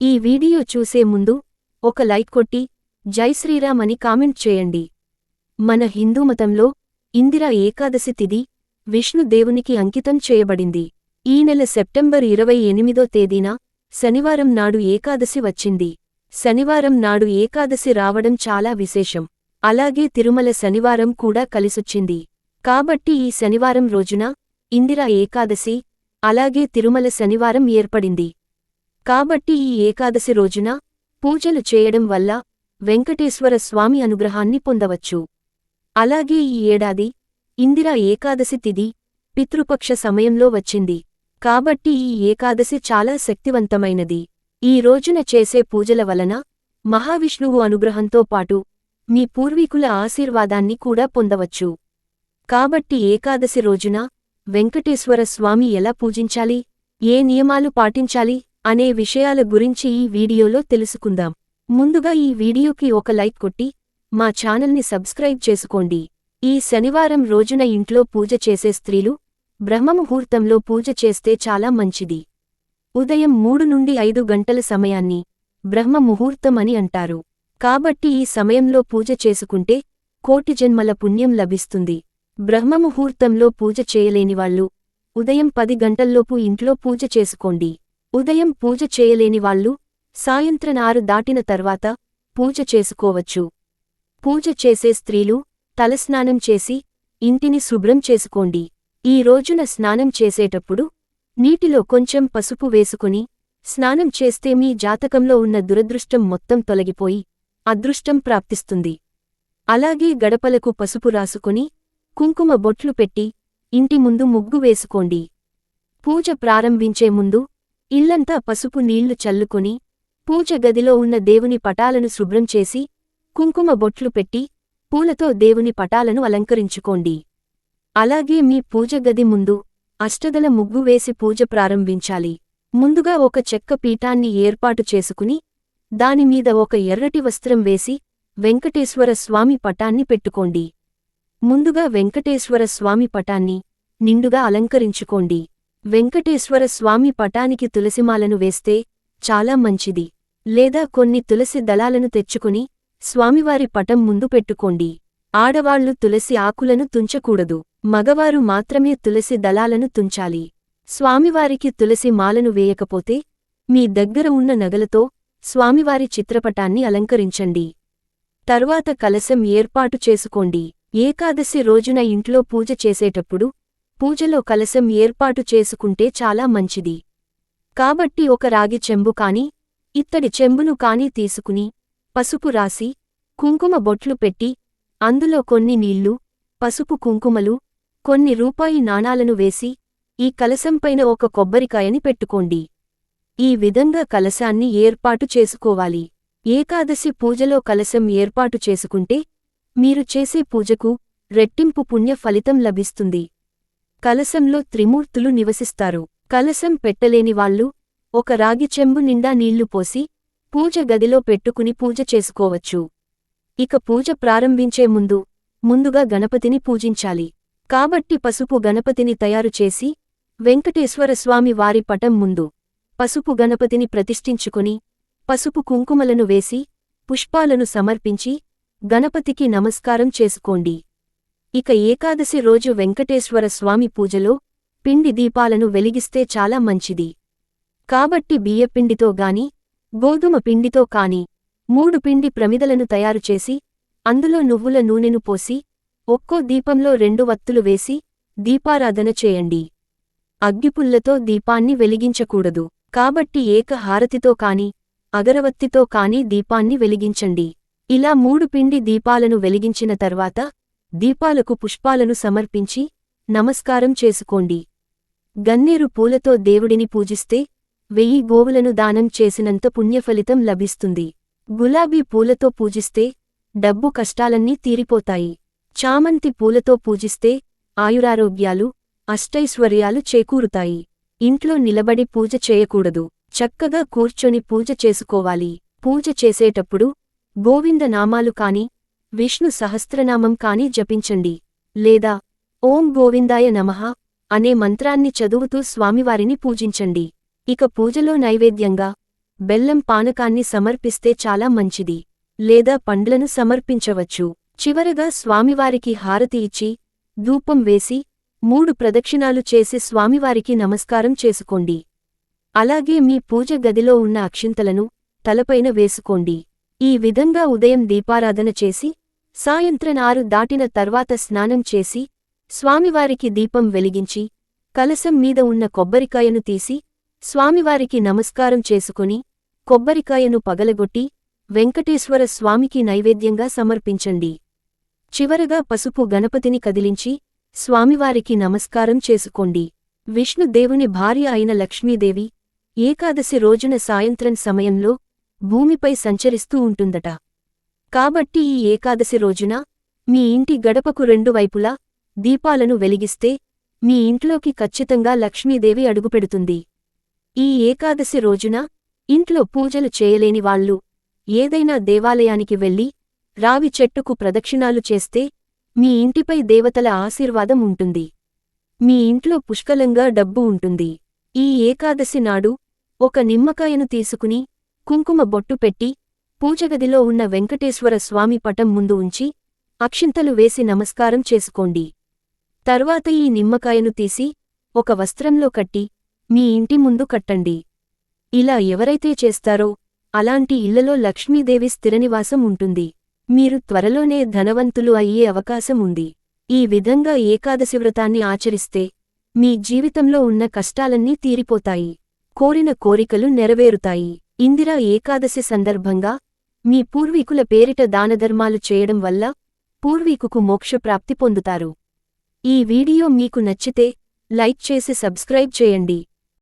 ఈ వీడియో చూసే ముందు ఒక లైక్ కొట్టి జై శ్రీరామ్ అని కామెంట్ చేయండి. మన హిందూ మతంలో ఇందిరా ఏకాదశి తిథి విష్ణుదేవునికి అంకితం చేయబడింది. ఈ నెల సెప్టెంబర్ ఇరవై ఎనిమిదో తేదీన శనివారం నాడు ఏకాదశి వచ్చింది. శనివారం నాడు ఏకాదశి రావడం చాలా విశేషం. అలాగే తిరుమల శనివారం కూడా కలిసొచ్చింది. కాబట్టి ఈ శనివారం రోజున ఇందిరా ఏకాదశి అలాగే తిరుమల శనివారం ఏర్పడింది. కాబట్టి ఈ ఏకాదశి రోజున పూజలు చేయడం వల్ల వెంకటేశ్వర స్వామి అనుగ్రహాన్ని పొందవచ్చు. అలాగే ఈ ఏడాది ఇందిరా ఏకాదశి తిది పితృపక్ష సమయంలో వచ్చింది. కాబట్టి ఈ ఏకాదశి చాలా శక్తివంతమైనది. ఈ రోజున చేసే పూజల వలన మహావిష్ణువు అనుగ్రహంతో పాటు మీ పూర్వీకుల ఆశీర్వాదాన్ని కూడా పొందవచ్చు. కాబట్టి ఏకాదశి రోజున వెంకటేశ్వర స్వామి ఎలా పూజించాలి? ఏ నియమాలు పాటించాలి? అనే విషయాల గురించి ఈ వీడియోలో తెలుసుకుందాం. ముందుగా ఈ వీడియోకి ఒక లైక్ కొట్టి మా ఛానల్ని సబ్స్క్రైబ్ చేసుకోండి. ఈ శనివారం రోజున ఇంట్లో పూజ చేసే స్త్రీలు బ్రహ్మముహూర్తంలో పూజ చేస్తే చాలా మంచిది. ఉదయం మూడు నుండి ఐదు గంటల సమయాన్ని బ్రహ్మముహూర్తం అని అంటారు. కాబట్టి ఈ సమయంలో పూజ చేసుకుంటే కోటి జన్మల పుణ్యం లభిస్తుంది. బ్రహ్మముహూర్తంలో పూజ చేయలేనివాళ్ళు ఉదయం పది గంటల్లోపు ఇంట్లో పూజ చేసుకోండి. ఉదయం పూజ చేయలేనివాళ్ళు సాయంత్రనారు దాటిన తర్వాత పూజ చేసుకోవచ్చు. పూజ చేసే స్త్రీలు తలస్నానం చేసి ఇంటిని శుభ్రం చేసుకోండి. ఈ రోజున స్నానం చేసేటప్పుడు నీటిలో కొంచెం పసుపు వేసుకుని స్నానం చేస్తే మీ జాతకంలో ఉన్న దురదృష్టం మొత్తం తొలగిపోయి అదృష్టం ప్రాప్తిస్తుంది. అలాగే గడపలకు పసుపు రాసుకుని కుంకుమ బొట్లు పెట్టి ఇంటి ముందు ముగ్గు వేసుకోండి. పూజ ప్రారంభించే ముందు ఇల్లంతా పసుపు నీళ్ళు చల్లుకుని పూజ గదిలో ఉన్న దేవుని పటాలను శుభ్రం చేసి కుంకుమ బొట్లు పెట్టి పూలతో దేవుని పటాలను అలంకరించుకోండి. అలాగే మీ పూజ గది ముందు అష్టదల ముగ్గు వేసి పూజ ప్రారంభించాలి. ముందుగా ఒక చెక్క పీఠాన్ని ఏర్పాటు చేసుకుని దానిమీద ఒక ఎర్రటి వస్త్రం వేసి వెంకటేశ్వర స్వామి పటాన్ని పెట్టుకోండి. ముందుగా వెంకటేశ్వర స్వామి పటాన్ని నిండుగా అలంకరించుకోండి. వెంకటేశ్వర స్వామి పటానికి తులసిమాలను వేస్తే చాలా మంచిది. లేదా కొన్ని తులసి దళాలను తెచ్చుకుని స్వామివారి పటం ముందు పెట్టుకోండి. ఆడవాళ్ళు తులసి ఆకులను తుంచకూడదు. మగవారు మాత్రమే తులసి దళాలను తుంచాలి. స్వామివారికి తులసి మాలను వేయకపోతే మీ దగ్గర ఉన్న నగలతో స్వామివారి చిత్రపటాన్ని అలంకరించండి. తర్వాత కలశం ఏర్పాటు చేసుకోండి. ఏకాదశి రోజున ఇంట్లో పూజ చేసేటప్పుడు పూజలో కలశం ఏర్పాటు చేసుకుంటే చాలా మంచిది. కాబట్టి ఒక రాగి చెంబు కాని ఇత్తడి చెంబును కాని తీసుకుని పసుపు రాసి కుంకుమ బొట్లు పెట్టి అందులో కొన్ని నీళ్ళు పసుపు కుంకుమలు కొన్ని రూపాయి నాణాలను వేసి ఈ కలశంపైన ఒక కొబ్బరికాయని పెట్టుకోండి. ఈ విధంగా కలశాన్ని ఏర్పాటు చేసుకోవాలి. ఏకాదశి పూజలో కలశం ఏర్పాటు చేసుకుంటే మీరు చేసే పూజకు రెట్టింపు పుణ్య ఫలితం లభిస్తుంది. కలశంలో త్రిమూర్తులు నివసిస్తారు. కలశం పెట్టలేనివాళ్ళు ఒక రాగి చెంబు నిండా నీళ్ళు పోసి పూజ గదిలో పెట్టుకుని పూజ చేసుకోవచ్చు. ఇక పూజ ప్రారంభించే ముందు ముందుగా గణపతిని పూజించాలి. కాబట్టి పసుపు గణపతిని తయారు చేసి వారి పటం ముందు పసుపు గణపతిని ప్రతిష్ఠించుకుని పసుపు కుంకుమలను వేసి పుష్పాలను సమర్పించి గణపతికి నమస్కారం చేసుకోండి. ఇక ఏకాదశి రోజు వెంకటేశ్వర స్వామి పూజలో పిండి దీపాలను వెలిగిస్తే చాలా మంచిది. కాబట్టి బియ్యపిండితో గాని గోధుమ పిండితో కాని మూడు పిండి ప్రమిదలను తయారుచేసి అందులో నువ్వుల నూనెను పోసి ఒక్కో దీపంలో రెండు వత్తులు వేసి దీపారాధన చేయండి. అగ్గిపుల్లతో దీపాన్ని వెలిగించకూడదు. కాబట్టి ఏక హారతితో కాని అగరవత్తితో కాని దీపాన్ని వెలిగించండి. ఇలా మూడు పిండి దీపాలను వెలిగించిన తర్వాత దీపాలకు పుష్పాలను సమర్పించి నమస్కారం చేసుకోండి. గన్నేరు పూలతో దేవుడిని పూజిస్తే వెయ్యి గోవులను దానం చేసినంత పుణ్యఫలితం లభిస్తుంది. గులాబీ పూలతో పూజిస్తే డబ్బు కష్టాలన్నీ తీరిపోతాయి. చామంతి పూలతో పూజిస్తే ఆయురారోగ్యాలు అష్టైశ్వర్యాలు చేకూరుతాయి. ఇంట్లో నిలబడి పూజ చేయకూడదు. చక్కగా కూర్చొని పూజ చేసుకోవాలి. పూజ చేసేటప్పుడు గోవింద నామాలు కాని విష్ణు సహస్రనామం కాని జపించండి. లేదా ఓం గోవిందాయ నమః అనే మంత్రాన్ని చదువుతూ స్వామివారిని పూజించండి. ఇక పూజలో నైవేద్యంగా బెల్లం పానకాన్ని సమర్పిస్తే చాలా మంచిది. లేదా పండ్లను సమర్పించవచ్చు. చివరగా స్వామివారికి హారతి ఇచ్చి ధూపం వేసి మూడు ప్రదక్షిణాలు చేసి స్వామివారికి నమస్కారం చేసుకోండి. అలాగే మీ పూజ గదిలో ఉన్న అక్షింతలను తలపైన వేసుకోండి. ఈ విధంగా ఉదయం దీపారాధన చేసి సాయంత్రం ఆరు దాటిన తర్వాత స్నానం చేసి స్వామివారికి దీపం వెలిగించి కలసం మీద ఉన్న కొబ్బరికాయను తీసి స్వామివారికి నమస్కారం చేసుకుని కొబ్బరికాయను పగలగొట్టి వెంకటేశ్వర స్వామికి నైవేద్యంగా సమర్పించండి. చివరగా పసుపు గణపతిని కదిలించి స్వామివారికి నమస్కారం చేసుకోండి. విష్ణుదేవుని భార్య అయిన లక్ష్మీదేవి ఏకాదశి రోజున సాయంత్రం సమయంలో భూమిపై సంచరిస్తూ ఉంటుందట. కాబట్టి ఈ ఏకాదశి రోజున మీ ఇంటి గడపకు రెండు వైపులా దీపాలను వెలిగిస్తే మీ ఇంట్లోకి ఖచ్చితంగా లక్ష్మీదేవి అడుగుపెడుతుంది. ఈ ఏకాదశి రోజున ఇంట్లో పూజలు చేయలేని వాళ్ళు ఏదైనా దేవాలయానికి వెళ్ళి రావి చెట్టుకు ప్రదక్షిణాలు చేస్తే మీ ఇంటిపై దేవతల ఆశీర్వాదం ఉంటుంది. మీ ఇంట్లో పుష్కలంగా డబ్బు ఉంటుంది. ఈ ఏకాదశి నాడు ఒక నిమ్మకాయను తీసుకుని కుంకుమ బొట్టు పెట్టి పూజగదిలో ఉన్న వెంకటేశ్వర స్వామి పటం ముందు ఉంచి అక్షింతలు వేసి నమస్కారం చేసుకోండి. తర్వాత ఈ నిమ్మకాయను తీసి ఒక వస్త్రంలో కట్టి మీ ఇంటి ముందు కట్టండి. ఇలా ఎవరైతే చేస్తారో అలాంటి ఇళ్ళలో లక్ష్మీదేవి స్థిరనివాసం ఉంటుంది. మీరు త్వరలోనే ధనవంతులు అయ్యే అవకాశం ఉంది. ఈ విధంగా ఏకాదశి వ్రతాన్ని ఆచరిస్తే మీ జీవితంలో ఉన్న కష్టాలన్నీ తీరిపోతాయి. కోరిన కోరికలు నెరవేరుతాయి. ఇందిరా ఏకాదశి సందర్భంగా మీ పూర్వీకుల పేరిట దానధర్మాలు చేయడం వల్ల పూర్వీకుకు మోక్షప్రాప్తి పొందుతారు. ఈ వీడియో మీకు నచ్చితే లైక్ చేసి సబ్స్క్రైబ్ చేయండి.